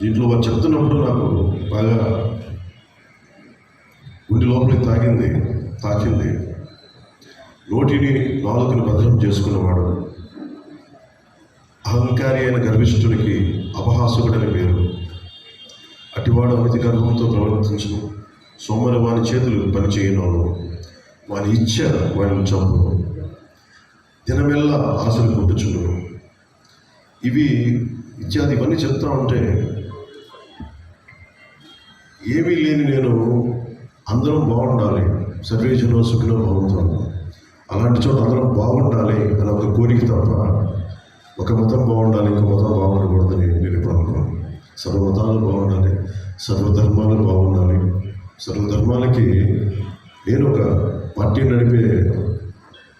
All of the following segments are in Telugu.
దీంట్లో వారు చెప్తున్నప్పుడు నాకు బాగా గుండె లోపలికి తాగింది తాకింది. నోటిని నాలుకను భద్రం చేసుకున్నవాడు అహంకారి అయిన గర్విష్ఠుడికి అపహాసుకుడని పేరు. అటివాడు అమితి గర్భంతో ప్రవర్తించను. సోమరు వాని చేతులు పనిచేయను వాని ఇచ్చ వాడిని చంపును. దినమెల్లా ఆశలు పుట్టుచుండును ఇవి ఇత్యాది ఇవన్నీ చెప్తా ఉంటే ఏమీ లేని నేను అందరం బాగుండాలి. సర్వేజనో సుఖినో భవంతం అలాంటి చోట అందరం బాగుండాలి అని ఒక కోరిక తప్ప ఒక మతం బాగుండాలి ఇంకో మతం బాగుండకూడదని నేను ఎప్పుడు అనుకోను. సర్వమతాలు బాగుండాలి సర్వధర్మాలు బాగుండాలి. సర్వధర్మాలకి నేను ఒక పార్టీ నడిపే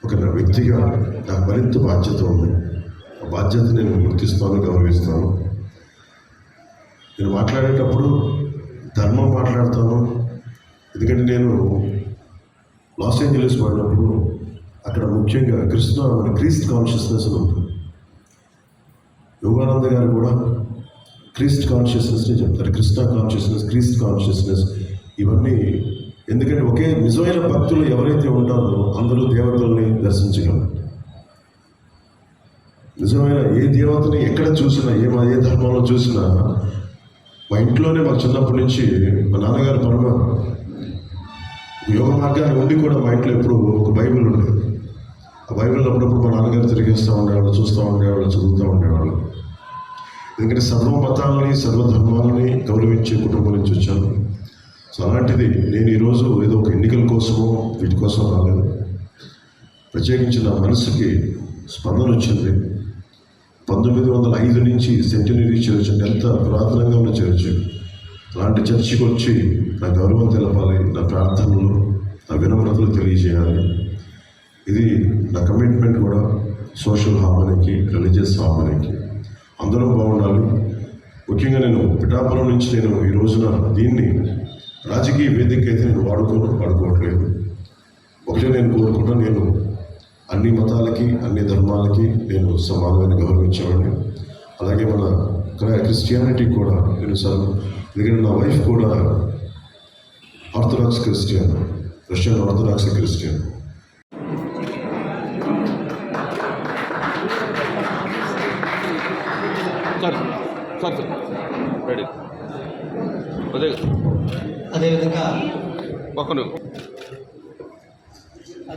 ఒక నా వ్యక్తిగా నాకు మరింత బాధ్యత ఉంది. ఆ బాధ్యత నేను గుర్తిస్తాను గౌరవిస్తాను. నేను మాట్లాడేటప్పుడు ధర్మం మాట్లాడతాను. ఎందుకంటే నేను లాస్ ఏంజలీస్ వాడినప్పుడు అక్కడ ముఖ్యంగా కృష్ణ క్రీస్త్ కాన్షియస్నెస్ అని ఉంటుంది. యోగానంద గారు కూడా క్రీస్ట్ కాన్షియస్నెస్ని చెప్తారు. కృష్ణ కాన్షియస్నెస్ క్రీస్ట్ కాన్షియస్నెస్ ఇవన్నీ ఎందుకంటే ఒకే నిజమైన భక్తులు ఎవరైతే ఉంటారో అందరూ దేవతల్ని దర్శించగలరు. నిజమైన ఏ దేవతని ఎక్కడ చూసినా ఏ మా ఏ ధర్మంలో చూసినా మా ఇంట్లోనే మా చిన్నప్పటి నుంచి మా నాన్నగారు పరమ యోగ మార్గాన్ని ఉండి కూడా మా ఇంట్లో ఎప్పుడు ఒక బైబిల్ ఉండేది. బైబిల్ అప్పుడప్పుడు మా నాన్నగారు తిరిగిస్తూ ఉండేవాళ్ళు చూస్తూ ఉండేవాళ్ళు చదువుతూ ఉండేవాళ్ళు. ఎందుకంటే సర్వ మతాలని సర్వధర్మాలని గౌరవించే కుటుంబం నుంచి వచ్చాను. సో అలాంటిది నేను ఈరోజు ఏదో ఒక ఎన్నికల కోసమో వీటి కోసం రాలేదు. ప్రత్యేకించి నా మనసుకి స్పందన వచ్చింది. పంతొమ్మిది వందల ఐదు నుంచి సెంటినరీ చర్చ్ అంటే ఎంత పురాతనంగా ఉన్న చర్చ్. అలాంటి చర్చికి వచ్చి నా గౌరవం తెలపాలి నా ప్రార్థనలు నా వినమ్రతలు తెలియజేయాలి. ఇది నా కమిట్మెంట్ కూడా సోషల్ హార్మోనీకి రిలీజియస్ హార్మోనీకి అందరం బాగుండాలి. ముఖ్యంగా నేను పిఠాపురం నుంచి నేను ఈ రోజున దీన్ని రాజకీయ వేదిక అయితే నేను వాడుకోను వాడుకోవట్లేదు. ఒకటే నేను కోరుకుంటా నేను అన్ని మతాలకి అన్ని ధర్మాలకి నేను సమానమైన గౌరవించేవాడిని. అలాగే మన క్రిస్టియానిటీ కూడా నేను సార్ ఎందుకంటే నా వైఫ్ కూడా orthodox Christian Russian orthodox Christian sir sir sir. Ready అదే. అదేవిధంగా పక్కన